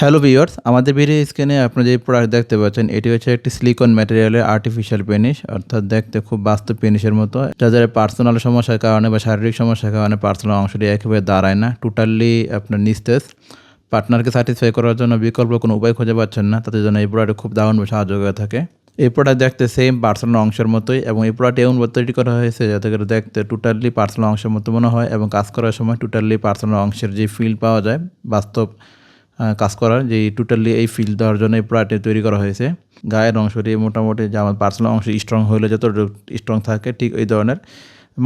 Hello viewers আমাদের video স্ক্রিনে আপনি যে প্রোডাক্ট দেখতে পাচ্ছেন, এটি হচ্ছে একটি সিলিকন ম্যাটেরিয়ালের আর্টিফিশিয়াল পেনিশ অর্থাৎ দেখতে খুব বাস্তব পেনিশের মতো। যাদের পার্সোনাল সমস্যার কারণে বা শারীরিক সমস্যার কারণে পার্সোনাল অংশটি একেবারে দাঁড়ায় না টোটালি আপনার নিস্তেজ। পার্টনারকে স্যাটিসফাই করার জন্য বিকল্প কোনো উপায় খুঁজে পাচ্ছেন না, তাদের জন্য এই প্রোডাক্ট খুব দারুণভাবে সাহায্য করে থাকে। এই প্রোডাক্ট দেখতে সেম পার্সোনাল অংশের মতোই এবং এই প্রোডাক্ট এমনভাবে তৈরি করা হয়েছে যাতে করে দেখতে টোটালি পার্সোনাল অংশের মতো মনে হয় এবং কাজ করার সময় টোটালি পার্সোনাল অংশের যে ফিল পাওয়া যায়, বাস্তব কাজ করার, যে টোটালি এই ফিল দেওয়ার জন্য এই প্রোডাক্টটি তৈরি করা হয়েছে। গায়ের অংশটি মোটামুটি যে আমার পার্সোনাল অংশ স্ট্রং হলে যত স্ট্রং থাকে ঠিক ওই ধরনের।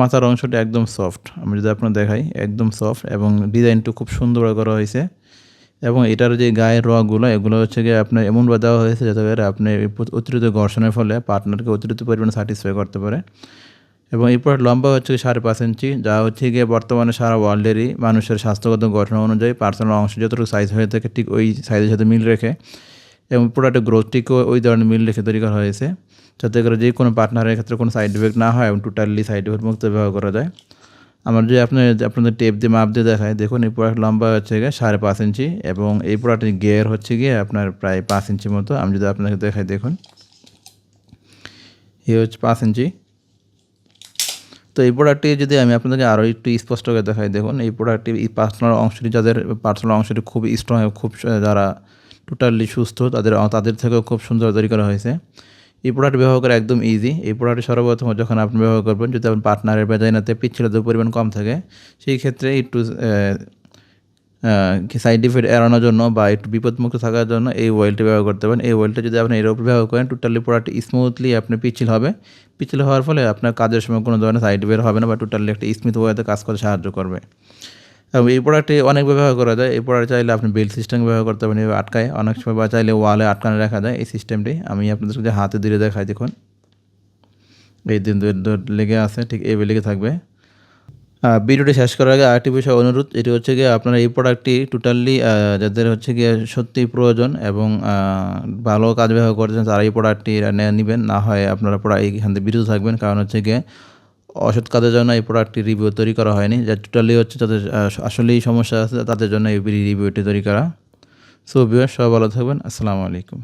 মাথার অংশটি একদম সফট আমি যদি আপনার দেখাই, একদম সফট এবং ডিজাইনটা খুব সুন্দর করা হয়েছে। এবং এটার যে গায়ের রগুলো এগুলো হচ্ছে গিয়ে আপনার এমনভাবে দেওয়া হয়েছে যাতে করে আপনি অতিরিক্ত ঘর্ষণের ফলে পার্টনারকে অতিরিক্ত পরিমাণে স্যাটিসফাই করতে পারে। এবং এই লম্বা হচ্ছে সাড়ে পাঁচ ইঞ্চি, যা হচ্ছে গিয়ে বর্তমানে সারা ওয়ার্ল্ডেরই মানুষের স্বাস্থ্যগত গঠন অনুযায়ী পার্সোনাল অংশ যতটুকু সাইজ হয়ে থাকে ঠিক ওই সাইজের সাথে মিল রেখে এবং প্রোডাক্টের গ্রোথটিকেও ওই ধরনের মিল রেখে তৈরি করা হয়েছে। যাতে করে যে কোনো পার্টনারের ক্ষেত্রে কোনো সাইড ইফেক্ট না হয় এবং টোটালি সাইড ইফেক্ট মুক্ত ব্যবহার করা যায়। আমার যদি আপনার আপনাদের টেপ দিয়ে মাপ দিয়ে দেখায় দেখুন এই প্রোডাক্ট লম্বা হচ্ছে গিয়ে সাড়ে পাঁচ ইঞ্চি এবং এই প্রোডাক্টের গিয়ার হচ্ছে গিয়ে আপনার প্রায় পাঁচ ইঞ্চি মতো। আমি যদি আপনাকে দেখাই, দেখুন। এই হচ্ছে পাঁচ ইঞ্চি। তো এই প্রোডাক্টটি যদি আমি আপনাদেরকে আরও একটু স্পষ্ট করে দেখাই, দেখুন, এই প্রোডাক্টটি এই পার্সোনাল অংশটি যাদের পার্সোনাল অংশটি খুব স্ট্রং খুব যারা টোটালি সুস্থ, তাদের তাদের থেকেও খুব সুন্দর তৈরি করা হয়েছে। এই প্রোডাক্ট ব্যবহার করা একদম ইজি এই প্রোডাক্টটি সর্বপ্রথম যখন আপনি ব্যবহার করবেন, যদি আপনার পার্টনারের বেজাইনাতে পিচ্ছিলাদের পরিমাণ কম থাকে, সেই ক্ষেত্রে একটু সাইড ইফেক্ট এড়ানোর জন্য বা একটু বিপদমুক্ত থাকার জন্য এই অয়েলটি ব্যবহার করতে পারেন। এই অয়েলটা যদি আপনি এর উপর ব্যবহার করেন টোটালি প্রোডাক্ট স্মুথলি আপনি পিছিল হবে। পিছিল হওয়ার ফলে আপনার কাজের সময় কোনো ধরনের সাইড বের হবে না বা টোটালি একটা স্মুথ ওয়েতে কাজ করতে সাহায্য করবে। এবং এই প্রোডাক্টটি অনেক ব্যবহার করা যায়। এই প্রোডাক্ট চাইলে আপনি বেল্ট সিস্টেম ব্যবহার করতে পারেন, এভাবে আটকায়। অনেক সময় বা চাইলে ওয়ালে আটকানো রাখা যায় এই সিস্টেমটি আমি আপনাদেরকে যে হাতে দিলে দেখাই দেখুন। এই দিন লেগে আছে, ঠিক এই লেগে থাকবে। ভিডিওটি শেষ করার আগে আরেকটি বিষয় অনুরোধ, এটি হচ্ছে গিয়ে আপনারা এই প্রোডাক্টটি টোটালি যাদের হচ্ছে গিয়ে সত্যিই প্রয়োজন এবং ভালো কাজ ব্যবহার করছেন, তারা এই প্রোডাক্টটি নেবেন। না হয় আপনারা পুরো এইখান থেকে বিরত থাকবেন, কারণ হচ্ছে গিয়ে অসৎ কাজের জন্য এই প্রোডাক্টটি রিভিউ তৈরি করা হয়নি। যা টোটালি হচ্ছে তাদের আসলেই সমস্যা আছে, তাদের জন্য এই রিভিউটি তৈরি করা। সো ভিউয়ার সবাই ভালো থাকবেন। আসসালামু আলাইকুম।